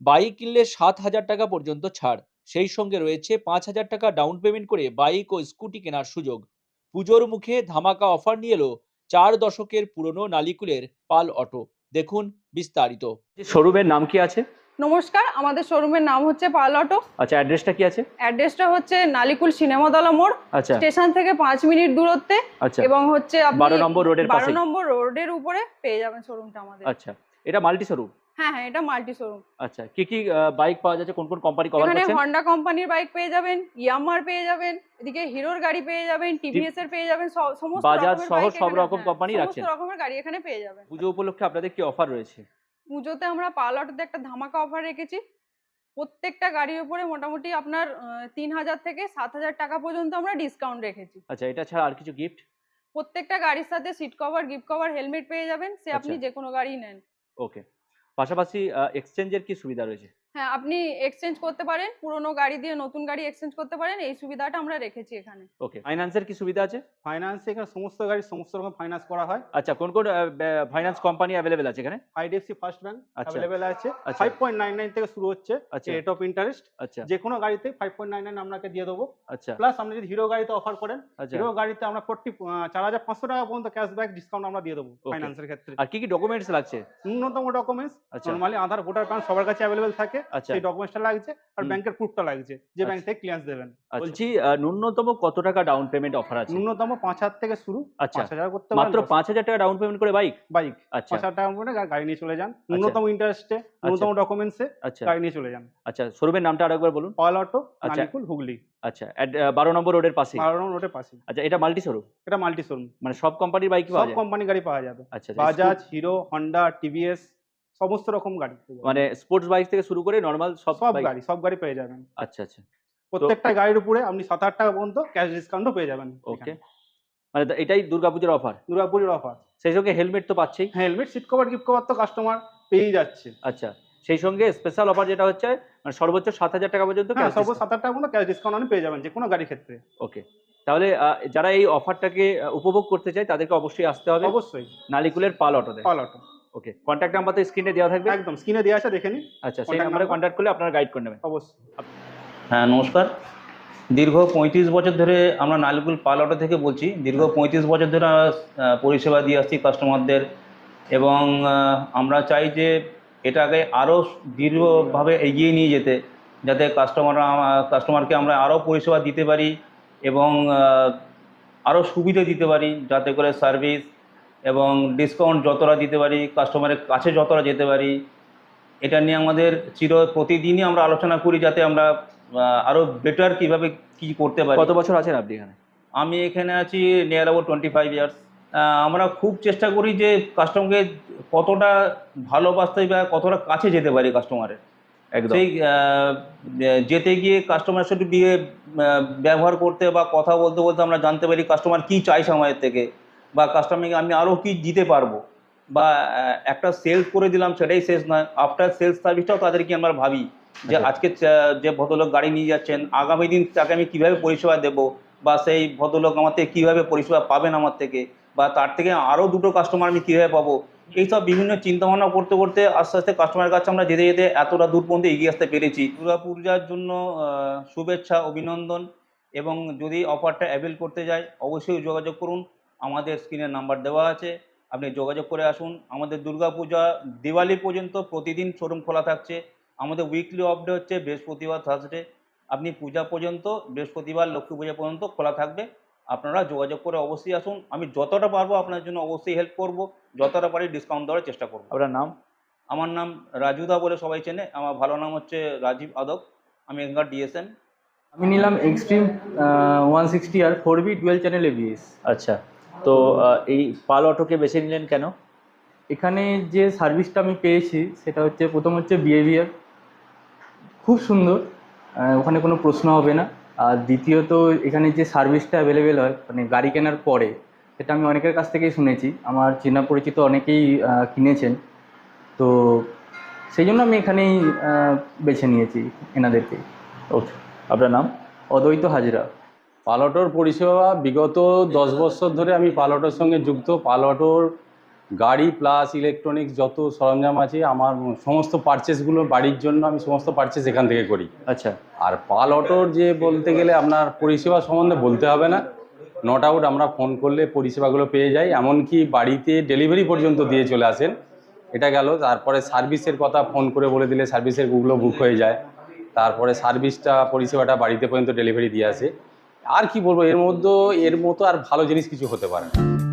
Bike কিনলে সাত হাজার টাকা পর্যন্ত ছাড়। সেই সঙ্গে রয়েছে পাঁচ হাজার টাকা ডাউন পেমেন্ট করে বাইক ও স্কুটি কেনার সুযোগ। পুজোর মুখে ধামাকা অফার নিয়ে এলো চার দশকের পুরনো নালিকুলের পাল অটো। দেখুন বিস্তারিত। শোরুমের নাম কি আছে? নমস্কার আমাদের শোরুমের নাম হচ্ছে পাল অটো। আচ্ছা অ্যাড্রেসটা কি আছে? অ্যাড্রেসটা হচ্ছে নালিকুল সিনেমা সিনেমাতলা মোড় আচ্ছা। স্টেশন থেকে পাঁচ মিনিট দূরত্বে আচ্ছা। এবং হচ্ছে আপনি বারো নম্বর রোডের বারো নম্বর রোডের উপরে পেয়ে যাবেন শোরুমটা আমাদের। আচ্ছা এটা মাল্টি শোরুম? হ্যাঁ হ্যাঁ এটা মাল্টি শোরুম। আচ্ছা কি কি বাইক পাওয়া যাচ্ছে? কোন কোন কোম্পানি কভার এখানে করছেন? হন্ডা কোম্পানির বাইক পেয়ে যাবেন ইয়ামার পেয়ে যাবেন এদিকে হিরোর গাড়ি পেয়ে যাবেন টিভিএস এর পেয়ে যাবেন সমস্ত বাজাজ সহ সব রকম কোম্পানি সমস্ত রকমের গাড়ি এখানে পেয়ে যাবেন। পুজো উপলক্ষে আপনাদের কি অফার রয়েছে? পুজোতে আমরা পাল অটোতে একটা ধামাকা অফার রেখেছি। প্রত্যেকটা গাড়ির উপরে মোটামুটি আপনার তিন হাজার থেকে সাত হাজার টাকা পর্যন্ত আমরা ডিসকাউন্ট রেখেছি। আচ্ছা এটা ছাড়া আর কিছু গিফট প্রত্যেকটা গাড়ির সাথে seat cover gift cover helmet পেয়ে যাবেন সে আপনি আচ্ছা। যে কোনো গাড়ি নেন। ওকে পাশাপাশি এক্সচেঞ্জের কি সুবিধা রয়েছে? হ্যাঁ আপনি এক্সচেঞ্জ করতে পারেন পুরনো গাড়ি দিয়ে নতুন গাড়ি এক্সচেঞ্জ করতে পারেন এই সুবিধাটা আমরা রেখেছি এখানে। ওকে ফাইন্যান্সের কি সুবিধা আছে? ফাইন্যান্স এখানে সমস্ত গাড়ি সমস্ত রকম ফাইন্যান্স করা হয়। আচ্ছা কোন কোন ফাইন্যান্স কোম্পানি অ্যাভেলেবেল আছে এখানে? আইডিএফসি ফার্স্ট ব্যাংক আচ্ছা। অ্যাভেলেবেল আছে। আচ্ছা। ফাইভ পয়েন্ট নাইন নাইন থেকে শুরু হচ্ছে। আচ্ছা। রেট অফ ইন্টারেস্ট আচ্ছা। যে কোনো গাড়িতে ফাইভ পয়েন্ট নাইন নাইন আপনাকে দিয়ে দেবো। আচ্ছা। প্লাস আপনি যদি হিরো গাড়িতে অফার করেন আচ্ছা। হিরো গাড়িতে আমরা ফোর্টি চার হাজার পাঁচশো টাকা পর্যন্ত ক্যাশব্যাক ডিসকাউন্ট আমরা দিয়ে দেবো. ফাইন্যান্সের ক্ষেত্রে। আর কি কি ডকুমেন্টস লাগছে? ন্যূনতম ডকুমেন্টস আচ্ছা। নর্মালি আধার ভোটার কার্ড সবার কাছে অ্যাভেলেবেল থাকে। আচ্ছা। সেই ডকুমেন্টসটা লাগছে আর। ব্যাংকের প্রুফটা লাগছে যে ব্যাংক আচ্ছা। থেকে ক্লিয়ারেন্স দেবেন। আচ্ছা। বলছি ন্যূনতম কত টাকা ডাউন পেমেন্ট অফার আছে? ন্যূনতম পাঁচ হাজার থেকে শুরু। আচ্ছা। করতে মাত্র পাঁচ হাজার টাকা ডাউন পেমেন্ট করে বাইক বাইক আচ্ছা। পাঁচ হাজার টাকা করে গাড়ি নিয়ে চলে যান। ন্যূনতম ইন্টারেস্টে ন্যূনতম ডকুমেন্টসে গাড়ি নিয়ে চলে যান। আচ্ছা। শোরুমের নামটা আরেকবার বলুন। পাল অটো আচ্ছা। নালিকুল হুগলি। আচ্ছা। বারো নম্বর রোডের পাশে বারো রোডের পাশে আচ্ছা এটা মাল্টি শোরুম এটা মাল্টি শোরুম মানে সব কোম্পানির বাইক পাওয়া সব যায়? কোম্পানি গাড়ি পাওয়া যাবে। আচ্ছা, বাজাজ হিরো হন্ডা টিভিএস সমস্ত রকম গাড়ি মানে স্পোর্টস বাইক থেকে শুরু করে নর্মাল সব সব গাড়ি সব গাড়ি পেয়ে যাবেন। আচ্ছা আচ্ছা। প্রত্যেকটা গাড়ির উপরে আপনি সাত আট টাকা পর্যন্ত ক্যাশ ডিসকাউন্টও পেয়ে যাবেন ওকে মানে এটাই দুর্গাপুজোর অফার দুর্গাপুরের অফার সেই সঙ্গে হেলমেট তো পাচ্ছেই। Helmet seat cover gift cover তো কাস্টমার পেয়েই যাচ্ছে। আচ্ছা সেই সঙ্গে স্পেশাল অফার যেটা হচ্ছে মানে সর্বোচ্চ সাত হাজার টাকা পর্যন্ত হ্যাঁ discount। সাত আট টাকা পর্যন্ত ক্যাশ ডিসকাউন্ট আপনি পেয়ে যাবেন যে কোনো গাড়ির ক্ষেত্রে। ওকে তাহলে যারা এই অফারটাকে উপভোগ করতে চায় তাদেরকে অবশ্যই আসতে হবে। অবশ্যই। নালিকুলের পাল অটোতে। Pal auto. Okay contact number তো স্ক্রিনে দেওয়া থাকবে? একদম স্ক্রিনে দেওয়া আছে দেখে নিন। আচ্ছা সেই নাম্বারে কন্ট্যাক্ট করলে আপনারা গাইড করে নেবেন। অবশ্যই। হ্যাঁ নমস্কার। দীর্ঘ পঁয়ত্রিশ বছর ধরে আমরা নালিকুল পাল অটো থেকে বলছি। দীর্ঘ পঁয়ত্রিশ বছর ধরে আমরা, পরিষেবা দিয়ে আসছি কাস্টমারদের এবং আমরা চাই যে এটাকে আরও দীর্ঘভাবে এগিয়ে নিয়ে যেতে যাতে কাস্টমাররা কাস্টমারকে আমরা আরও পরিষেবা দিতে পারি এবং আরও সুবিধা দিতে পারি যাতে করে সার্ভিস এবং ডিসকাউন্ট যতটা দিতে পারি কাস্টমারের কাছে যতটা যেতে পারি এটা নিয়ে আমাদের চির প্রতিদিনই আমরা আলোচনা করি যাতে আমরা আহ, আরও বেটার কীভাবে কি করতে পারি। কত বছর আছেন আপনি এখানে? আমি এখানে আছি near about twenty five years আমরা খুব চেষ্টা করি যে কাস্টমারকে কতটা ভালোবাসতে বা কতটা কাছে যেতে পারি কাস্টমারের একদম। সেই যেতে গিয়ে কাস্টমারের সাথে আহ, ব্যবহার করতে বা কথা বলতে বলতে আমরা জানতে পারি কাস্টমার কি চাইছে আমাদের থেকে। বা কাস্টমারকে আমি আরও কি দিতে পারব? বা একটা সেলস করে দিলাম সেটাই শেষ নয়। আফটার সেলস সার্ভিসটাও তাদেরকে আমরা ভাবি যে আচ্ছা। আজকে যে ভদ্রলোক গাড়ি নিয়ে যাচ্ছেন আগামী দিন তাকে আমি কীভাবে পরিষেবা দেবো? বা সেই ভদ্রলোক আমার থেকে কীভাবে পরিষেবা পাবেন আমার থেকে? বা তার থেকে আরও দুটো কাস্টমার আমি কীভাবে পাবো? এইসব বিভিন্ন চিন্তাভাবনা করতে করতে আস্তে আস্তে কাস্টমারের কাছে আমরা যেতে যেতে এতটা দূর পর্যন্ত এগিয়ে আসতে পেরেছি। দুর্গাপূজার জন্য শুভেচ্ছা অভিনন্দন এবং যদি অফারটা অ্যাভেল করতে যায় অবশ্যই যোগাযোগ করুন। আমাদের স্ক্রিনের নাম্বার দেওয়া আছে। আপনি যোগাযোগ করে আসুন। আমাদের দুর্গাপূজা দিওয়ালি পর্যন্ত প্রতিদিন শোরুম খোলা থাকছে। আমাদের উইকলি অফ ডে হচ্ছে বৃহস্পতিবার থার্সডে আপনি পূজা পর্যন্ত বৃহস্পতিবার লক্ষ্মী পূজা পর্যন্ত খোলা থাকবে। আপনারা যোগাযোগ করে অবশ্যই আসুন। আমি যতটা পারব আপনার জন্য অবশ্যই হেল্প করব। যতটা পারি ডিসকাউন্ট দেওয়ার চেষ্টা করব। আপনার নাম? আমার নাম রাজুদা বলে সবাই চেনে। আমার ভালো নাম হচ্ছে রাজীব আদব। আমি এখানকার ডিএসএন আমি নিলাম Xtreme one sixty R four V dual channel ABS আচ্ছা। তো এই পাল অটোকে বেছে নিলেন কেন? এখানে যে সার্ভিসটা আমি পেয়েছি সেটা হচ্ছে প্রথম হচ্ছে বিহেভিয়ার খুব সুন্দর ওখানে কোনো প্রশ্ন হবে না। আর দ্বিতীয়ত এখানে যে সার্ভিসটা অ্যাভেলেবেল হয় মানে গাড়ি কেনার পরে সেটা আমি অনেকের কাছ থেকেই শুনেছি। আমার চেনা পরিচিত অনেকেই কিনেছেন। তো সেই জন্য আমি এখানেই বেছে নিয়েছি এনাদেরকে। ওকে আপনার নাম? অদ্বৈত হাজরা। পালটোর পরিষেবা বিগত দশ বছর ধরে আমি পালটোর সঙ্গে যুক্ত। পালটোর গাড়ি প্লাস ইলেকট্রনিক্স যত সরঞ্জাম আছে আমার সমস্ত পারচেসগুলো বাড়ির জন্য আমি সমস্ত পারচেস এখান থেকে করি। আচ্ছা। আর পাল অটোর যে বলতে গেলে আপনার পরিষেবা সম্বন্ধে বলতে হবে না। নট আউট আমরা ফোন করলে পরিষেবাগুলো পেয়ে যাই। এমনকি বাড়িতে ডেলিভারি পর্যন্ত দিয়ে চলে আসেন। এটা গেল। তারপরে সার্ভিসের কথা ফোন করে বলে দিলে সার্ভিসেরগুলো বুক হয়ে যায়। তারপরে সার্ভিসটা পরিষেবাটা বাড়িতে পর্যন্ত ডেলিভারি দিয়ে আসে। আর কি বলব এর মধ্যে এর মতো আর ভালো জিনিস কিছু হতে পারে না।